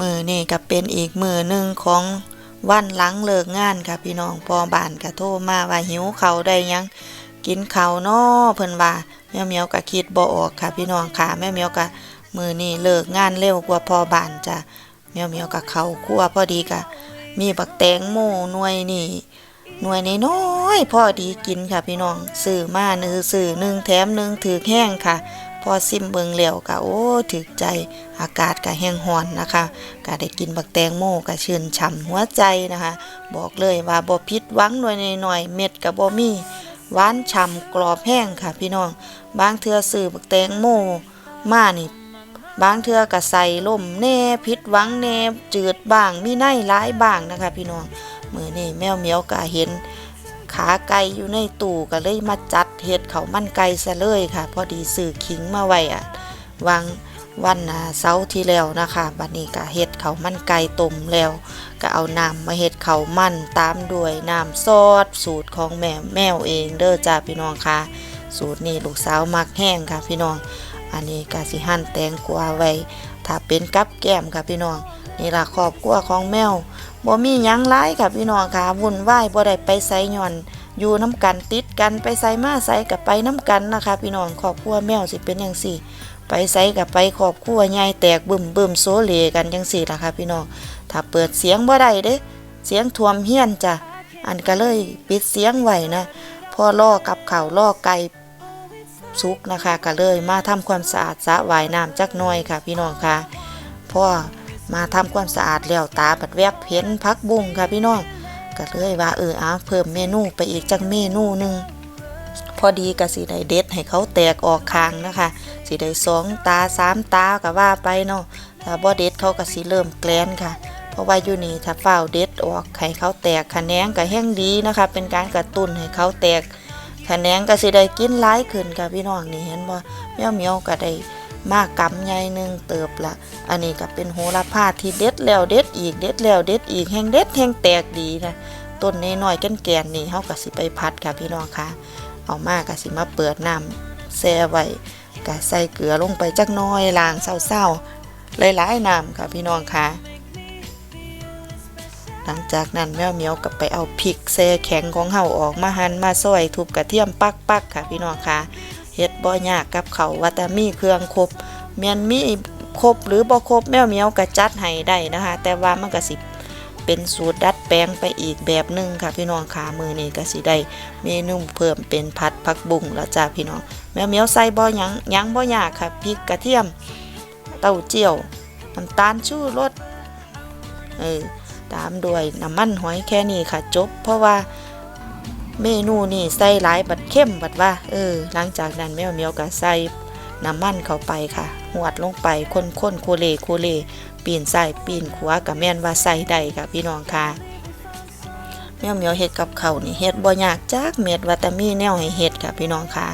มือนี่ก็เป็นอีกมือหนึ่งของวันหลังเลิกงานค่ะพี่น้องพอบ้านก็โทรมาว่าหิวเขาได้ยังกินเขาวน้อเพิ่นว่าแม่เมียวก็คิดบ่ออกค่ะ พี่น้องค่ะแม่เมียวก็มือนี่เลิกงานเร็วกว่าพอบ้านจ้ะแม่เมียวก็เขาครัวพอดีก็มีบักแตงโมหน่วยนี่หน่วยน้อยพอดีกินค่ะพี่น้องซื้อมาหนึ่งซื้อหนึ่งแถมหนึ่งถือแห้งค่ะ พอซิมเบิงแล้วก็โอ้ถึกใจอากาศก็แห้งฮ้อนนะคะก็ได้กินบักแตงโมก็ชื่นช่ำหัวใจนะคะ บอกเลยว่าบ่ผิดหวังหน่วยหน่อยๆเม็ดก็บ่มีหวานฉ่ำกรอบแห้งค่ะพี่น้อง บางเทือซื้อบักแตงโมมานี่บางเทือก็ใส่ล่มแน่ผิดหวังแน่จืดบ้างมีในหลายบ้างนะคะ พี่น้องมือนี้แมวเหมียวก็เห็น ขาไก่อยู่ในตู้ก็เลยมาจัด เห็ดเขามันไก่ซะเลยค่ะ พอดีซื้อขิงมาไว้อะวางวันเสาร์ที่แล้วนะคะบัดนี้ก็เห็ดเขามันไก่ต้มแล้ว ก็เอาน้ำมาเห็ดเขามันตามด้วยน้ำซอสสูตรของแม่แมวเองเด้อจ้าพี่น้องค่ะ สูตรนี้ลูกสาวมักแห้งค่ะพี่น้อง อันนี้ก็สิหั่นแตงกวาไว้ ถ้าเป็นกับแก้มค่ะพี่น้องนี่ล่ะครอบครัวของแมวบ่มีหยังหลายค่ะพี่น้องค่ะวุ่นวายบ่ได้ไปไสย่อน อยู่น้ำกันติดกันไปไสมาไสกับไปน้ำกันนะคะ พี่น้องครอบครัวแมวสิเป็นจังซี่ ไปไสกับไปครอบครัวใหญ่แตกบึมบึมโซเลกันจังซี่ล่ะคะ พี่น้องถ้าเปิดเสียงบ่ได้เด้ เสียงท่วมเฮียนจ้ะอันก็เลยปิดเสียงไว้นะพอล่อกับเข้าล่อไก่สุกนะคะก็เลยมาทำความสะอาดสระวายน้ำจักหน่อยค่ะ พี่น้องค่ะพ่อมาทำความสะอาดแล้วตาบัดแวบเห็นพักบุ้งค่ะพี่น้อง ก็เลยว่าเออเอาเพิ่มเมนูไปอีกจักเมนูหนึ่งพอดีก็สิไดเด็ดให้เขาแตกออกคางนะคะสิไดสองตาสามตาก็ว่าไปเนาะถ้าบ่เด็ดเขาก็สิเริ่มแกลนค่ะ เพราะว่าอยู่นี่ถ้าเฝ้าเด็ดออกให้เขาแตกขะแนงก็แห้งดีนะคะ เป็นการกระตุ้นให้เขาแตกขะแนงก็สิไดกินหลายขึ้นค่ะพี่น้องนี่เห็นบ่แมวเมียวก็ได้ มากกำใหญ่หนึ่งเติบละ อันนี้ก็เป็นโหระพาที่เด็ดแล้วเด็ดอีกเด็ดแล้วเด็ดอีกแห้งเด็ดแห้งแตกดีนะต้นน้อยๆกันแกนๆนี่เฮาก็สิไปพัดค่ะพี่น้องค่ะเอามาก็สิมาเปิดน้ำแช่ไว้ก็ใส่เกลือลงไปจักน้อยล้างเศร้าๆหลายๆน้ำค่ะพี่น้องค่ะหลังจากนั้นแมวเหมียวก็ไปเอาพริกแซ่แข็งของเฮาออกมาหั่นมาซอยทุบกระเทียมปักๆค่ะพี่น้องค่ะ เฮ็ดบ่ยากกับเขาว่าแต่มีเครื่องครบแม่นมีครบหรือบ่ครบแมวเมียวก็จัดให้ได้นะคะ แต่ว่ามันก็สิเป็นสูตรดัดแปลงไปอีกแบบหนึงค่ะพี่น้องขามือนี้ก็สิได้เมนูเพิ่มเป็นผัดผักบุ้งแล้วจ้าพี่น้องแมวเมียวใส่บ่หยังหยังบ่ยากค่ะพริกกระเทียม เต้าเจี้ยวน้ำตาลชูรสเออตามด้วยน้ำมันหอยแค่นี้ค่ะจบ เพราะว่า เมนูนี่ใส่หลายบัดเข้มบัดว่า เออ หลังจากนั้นแมวเมียวก็ใส่น้ำมันเข้าไปค่ะ หวดลงไปคนๆโคเลโคเลปีนใส่ปีนขวากับแม่นว่าใส่ได้ค่ะพี่น้องค่ะแมวเมียวเฮ็ดกับเขานี่เฮ็ดบ่ยากจักเม็ดว่าแต่มีแนวให้เฮ็ดค่ะพี่น้องค่ะ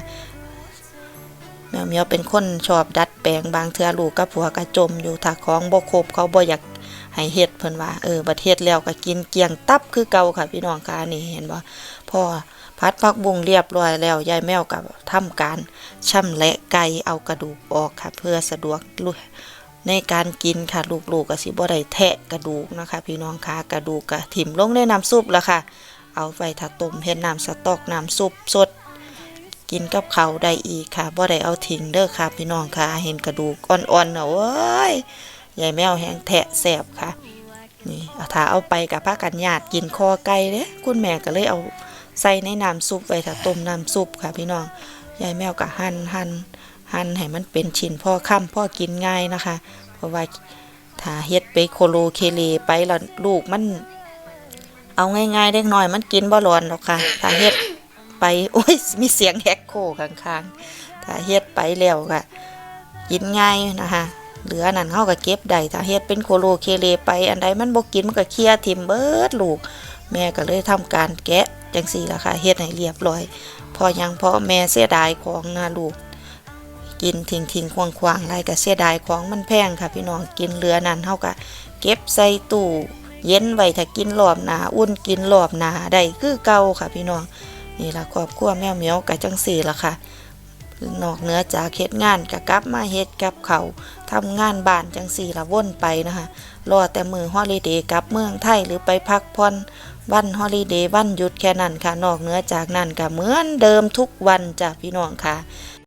แมวเมียวเป็นคนชอบดัดแปลงบางเทือลูกกับผัวก็จมอยู่ถ้าของบ่ครบเขาบ่อยาก ให้เฮ็ดเพิ่นว่าเออบัดเฮ็ดแล้วก็กินเกียงตับคือเก่าค่ะพี่น้องค่ะนี่เห็นบ่พ่อพัดผักบุงเรียบร้อยแล้วยายแมวก็ทำการช่ำแหละไก่เอากระดูกออกค่ะ เพื่อสะดวกลุในการกินค่ะลูกๆก็สิบ่ได้แทะกระดูกนะคะ พี่น้องค่ะกระดูกก็ถิ่มลงในน้ำซุปแล้วค่ะ เอาไว้ถ้าต้มเฮ็ดน้ำสต๊อกน้ำซุปสด กินกับเขาได้อีกค่ะบ่ได้เอาทิ้งเด้อค่ะ พี่น้องค่ะเห็นกระดูกอ่อนๆน่ะโอ้ย ยายแมวแห้งแทะแสบค่ะ นี่เอาถ้าเอาไปกับพากันญาติกินคอไก่เด้คุณแม่ก็เลยเอาใส่ในน้ำซุปไว้ถ้าต้มน้ำซุปค่ะพี่น้อง ยายแมวก็หั่นหั่นหั่นให้มันเป็นชิ้นพ่อค่ำพ่อกินง่ายนะคะ เพราะว่าถ้าเฮ็ดไปโคโลเคเลไปแล้วลูกมัน เอาง่ายๆเล็กน้อยมันกินบ่ร้อนหรอกค่ะ ถ้าเฮ็ดไปโอ้ยมีเสียงแฮกโคข้างๆ ถ้าเฮ็ดไปแล้วก็กินง่ายนะคะ เหลือนั่นเฮาก็เก็บได้ถ้าเฮ็ดเป็นโคโลเคเลไป อันใดมันบ่กินมันก็เคลียทิมเบิดลูก แม่ก็เลยทำการแกะจังซี่ล่ะค่ะเฮ็ดให้เรียบร้อย พอยังพอแม่เสียดายของนะลูก กินทิ้งทิ้งควงควางไรก็เสียดายของมันแพงค่ะ พี่น้องกินเหลือนั้นเฮาก็เก็บใส่ตู้เย็นไว้ถ้ากินรอบหนาอุ่นกินรอบหนาได้คือเก่าค่ะ พี่น้องนี่ละครอบครัวแมวเหมียวกับจังสี่ละค่ะ นอกเหนือจากเฮ็ดงานก็กลับมาเฮ็ดกับเขาวทำงานบ้านจังสี่ละว่นไปนะคะรอแต่มือฮอลิเดย์กลับเมืองไทยหรือไปพักผ่อนวันฮอลิเดย์วันหยุดแค่นั้นค่ะ นอกเหนือจากนั้นก็เหมือนเดิมทุกวันจ้ะพี่น้องค่ะ